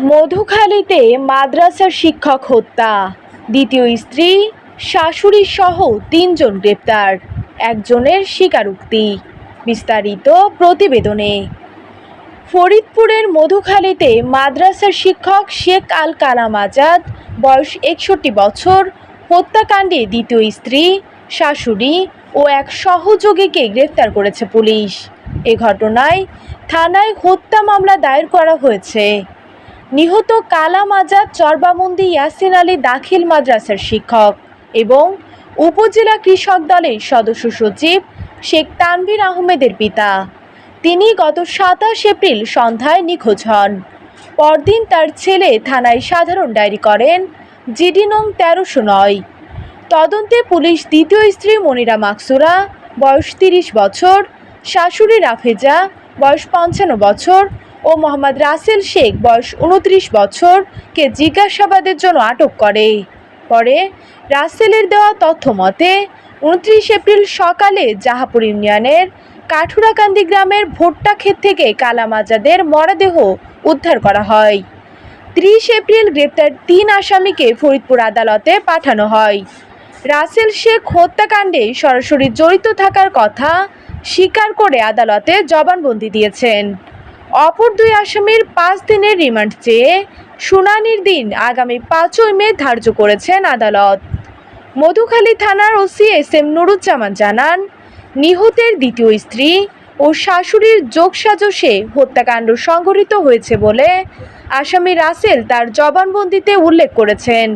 মধুখালীতে মাদ্রাসার শিক্ষক হত্যা। দ্বিতীয় স্ত্রী, শাশুড়ি সহ তিনজন গ্রেপ্তার, একজনের স্বীকারোক্তি। বিস্তারিত প্রতিবেদনে। ফরিদপুরের মধুখালীতে মাদ্রাসার শিক্ষক শেখ আল কালাম আজাদ, বয়স একষট্টি বছর, হত্যাকাণ্ডে দ্বিতীয় স্ত্রী, শাশুড়ি ও এক সহযোগীকে গ্রেফতার করেছে পুলিশ। এ ঘটনায় থানায় হত্যা মামলা দায়ের করা হয়েছে। নিহত কালাম আজাদ চরবামন্দি ইয়াসিন আলী দাখিল মাদ্রাসার শিক্ষক এবং উপজেলা কৃষক দলের সদস্য সচিব শেখ তানভীর আহমেদের পিতা। তিনি গত সাতাশ এপ্রিল সন্ধ্যায় নিখোঁজ হন। পরদিন তার ছেলে থানায় সাধারণ ডায়েরি করেন, জিডি নং তেরোশো নয়। তদন্তে পুলিশ দ্বিতীয় স্ত্রী মনিরা মাকসুরা, বয়স তিরিশ বছর, শাশুড়ি রাফেজা, বয়স পঞ্চান্ন বছর ও মোহাম্মদ রাসেল শেখ, বয়স উনত্রিশ বছরকে জিজ্ঞাসাবাদের জন্য আটক করে। পরে রাসেলের দেওয়া তথ্য মতে, উনত্রিশ এপ্রিল সকালে জাহাপুর ইউনিয়নের কাঠুরাকান্দি গ্রামের ভোট্টা ক্ষেত থেকে কালাম আজাদের মরদেহ উদ্ধার করা হয়। ত্রিশ এপ্রিল গ্রেপ্তার তিন আসামিকে ফরিদপুর আদালতে পাঠানো হয়। রাসেল শেখ হত্যাকাণ্ডে সরাসরি জড়িত থাকার কথা স্বীকার করে আদালতে জবানবন্দি দিয়েছেন। অপর দুই আসামির পাঁচ দিনের রিমান্ড চেয়ে শুনানির দিন আগামী পাঁচই মে ধার্য করেছেন আদালত। মধুখালী থানার ওসি এস এম নুরুজ্জামান জানান, নিহতের দ্বিতীয় স্ত্রী ও শাশুড়ির যোগসাজশে হত্যাকাণ্ড সংঘটিত হয়েছে বলে আসামি রাসেল তার জবানবন্দিতে উল্লেখ করেছেন।